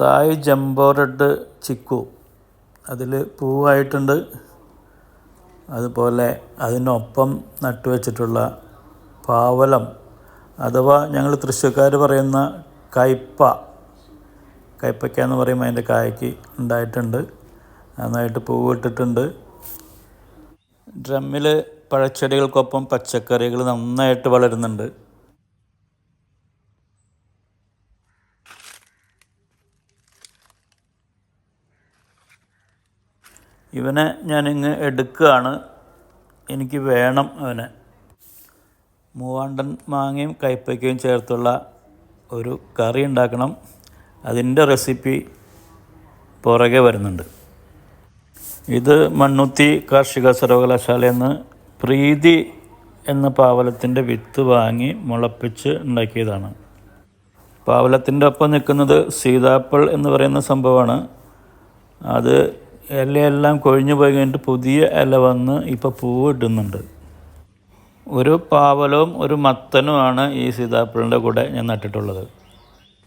തായ് jumbo red chikoo. അതിൽ പൂവായിട്ടുണ്ട്. അതുപോലെ അതിനൊപ്പം നട്ടുവെച്ചിട്ടുള്ള പാവലം അഥവാ ഞങ്ങൾ തൃശ്ശൂർക്കാർ പറയുന്ന കയ്പ. കയ്പയ്ക്ക എന്ന് പറയുമ്പോൾ അതിന്റെ കായ്ക്ക് ഉണ്ടായിട്ടുണ്ട്. നന്നായിട്ട് പൂവിട്ടിട്ടുണ്ട്. ഡ്രമ്മിൽ പഴച്ചെടികൾക്കൊപ്പം പച്ചക്കറികൾ നന്നായിട്ട് വളരുന്നുണ്ട്. ഇവനെ ഞാനിങ്ങ് എടുക്കുകയാണ്. എനിക്ക് വേണം അവനെ. മൂവാണ്ടൻ മാങ്ങയും കയ്പ്പയ്ക്കയും ചേർത്തുള്ള ഒരു കറി ഉണ്ടാക്കണം. അതിന്റെ റെസിപ്പി പുറകെ വരുന്നുണ്ട്. ഇത് മണ്ണുത്തി കാർഷിക സർവകലാശാലയിൽ നിന്ന് പ്രീതി എന്ന പാവലത്തിന്റെ വിത്ത് വാങ്ങി മുളപ്പിച്ച് ഉണ്ടാക്കിയതാണ്. പാവലത്തിന്റെ ഒപ്പം നിൽക്കുന്നത് സീതാപ്പിൾ എന്ന് പറയുന്ന സംഭവമാണ്. അത് ഇലയെല്ലാം കൊഴിഞ്ഞു പോയി കഴിഞ്ഞിട്ട് പുതിയ ഇല വന്ന് ഇപ്പോൾ പൂവ് ഇടുന്നുണ്ട്. ഒരു പാവലവും ഒരു മത്തനുമാണ് ഈ സീതാപ്പിളിന്റെ കൂടെ ഞാൻ നട്ടിട്ടുള്ളത്.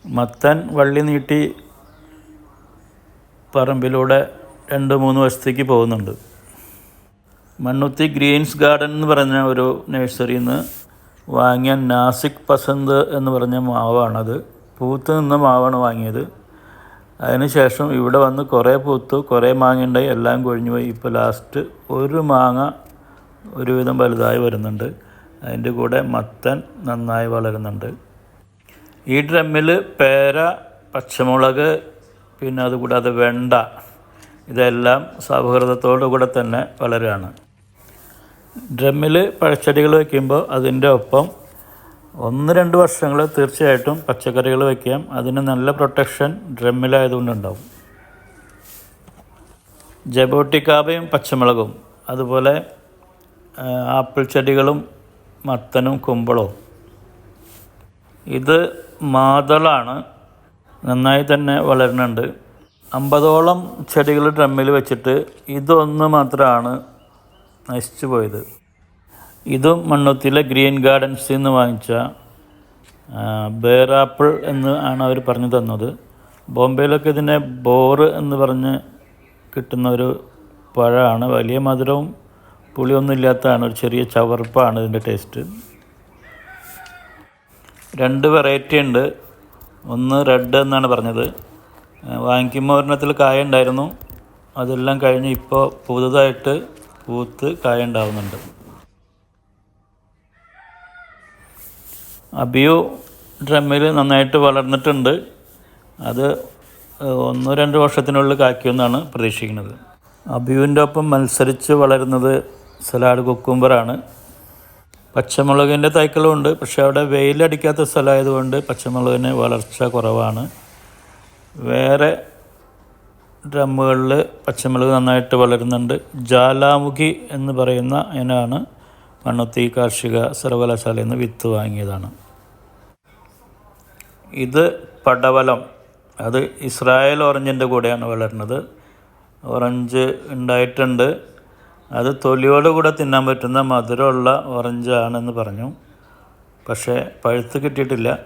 മത്തൻ വള്ളി നീട്ടി പറമ്പിലൂടെ രണ്ട് മൂന്ന് വശത്തേക്ക് പോകുന്നുണ്ട്. മണ്ണുത്തി ഗ്രീൻസ് ഗാർഡൻ എന്ന് പറഞ്ഞ ഒരു നഴ്സറിയിൽ നിന്ന് വാങ്ങിയ നാസിക് പസന്ത് എന്ന് പറഞ്ഞ മാവാണത്. പൂത്ത് നിന്ന് മാവാണ് വാങ്ങിയത്. അതിനുശേഷം ഇവിടെ വന്ന് കുറേ പൂത്തു കുറേ മാങ്ങ ഉണ്ടായി എല്ലാം കൊഴിഞ്ഞു പോയി ഇപ്പോൾ ലാസ്റ്റ് ഒരു മാങ്ങ ഒരുവിധം വലുതായി വരുന്നുണ്ട്. അതിന്റെ കൂടെ മത്തൻ നന്നായി വളരുന്നുണ്ട്. ഈ ഡ്രമ്മിൽ പേര പച്ചമുളക് പിന്നെ അതുകൂടാതെ വെണ്ട ഇതെല്ലാം സൗഹൃദത്തോടു കൂടെ തന്നെ വളരുകയാണ്. ഡ്രമ്മിൽ പഴച്ചെടികൾ വയ്ക്കുമ്പോൾ അതിന്റെ ഒപ്പം ഒന്ന് രണ്ട് വർഷങ്ങൾ തീർച്ചയായിട്ടും പച്ചക്കറികൾ വയ്ക്കാം അതിന് നല്ല പ്രൊട്ടക്ഷൻ ഡ്രമ്മിലായതുകൊണ്ടുണ്ടാവും. ജബോട്ടിക്കാബയും പച്ചമുളകും അതുപോലെ ആപ്പിൾ ചെടികളും മത്തനും കുമ്പളവും. ഇത് മാതളാണ്. നന്നായി തന്നെ വളരുന്നുണ്ട്. അമ്പതോളം ചെടികൾ ഡ്രമ്മിൽ വെച്ചിട്ട് ഇതൊന്ന് മാത്രമാണ് നശിച്ചു പോയത്. ഇതും മണ്ണുത്തിയിലെ ഗ്രീൻ ഗാർഡൻസിൽ നിന്ന് വാങ്ങിച്ച ബേറാപ്പിൾ എന്ന് ആണ് അവർ പറഞ്ഞു തന്നത്. ബോംബെയിലൊക്കെ ഇതിനെ ബോറ് എന്ന് പറഞ്ഞ് കിട്ടുന്ന ഒരു പഴമാണ്. വലിയ മധുരവും പുളിയൊന്നും ഇല്ലാത്തതാണ്. ഒരു ചെറിയ ചവർപ്പാണ് ഇതിന്റെ ടേസ്റ്റ് രണ്ട് വെറൈറ്റി ഉണ്ട്. ഒന്ന് റെഡ് എന്നാണ് പറഞ്ഞത്. വാങ്ങിക്കുമ്പോൾ ഒരെണ്ണത്തിൽ കായ ഉണ്ടായിരുന്നു. അതെല്ലാം കഴിഞ്ഞ് ഇപ്പോൾ പുതുതായിട്ട് പൂത്ത് കായ ഉണ്ടാവുന്നുണ്ട്. അബിയു ഡ്രമ്മിൽ നന്നായിട്ട് വളർന്നിട്ടുണ്ട്. അത് ഒന്നോ രണ്ട് വർഷത്തിനുള്ളിൽ കാക്കിയെന്നാണ് പ്രതീക്ഷിക്കുന്നത്. അബിയുവിന്റെ ഒപ്പം മത്സരിച്ച് വളരുന്നത് സലാഡ് കുക്കുംബറാണ്. പച്ചമുളകിന്റെ തൈക്കളും ഉണ്ട് പക്ഷേ അവിടെ വെയിലടിക്കാത്ത സ്ഥലമായതുകൊണ്ട് പച്ചമുളകിന് വളർച്ച കുറവാണ്. വേറെ ഡ്രമ്മുകളിൽ പച്ചമുളക് നന്നായിട്ട് വളരുന്നുണ്ട്. ജാലാമുഖി എന്ന് പറയുന്ന ഇനമാണ്. മണ്ണുത്തി കാർഷിക സർവകലാശാലയിൽ നിന്ന് വിത്ത് വാങ്ങിയതാണ്. ഇത് പടവലം. അത് ഇസ്രായേൽ ഓറഞ്ചിന്റെ കൂടെയാണ് വളരുന്നത്. ഓറഞ്ച് ഉണ്ടായിട്ടുണ്ട്. അത് തൊലിയോട് കൂടെ തിന്നാൻ പറ്റുന്ന മധുരമുള്ള ഓറഞ്ചാണെന്ന് പറഞ്ഞു. പക്ഷേ പഴുത്ത് കിട്ടിയിട്ടില്ല.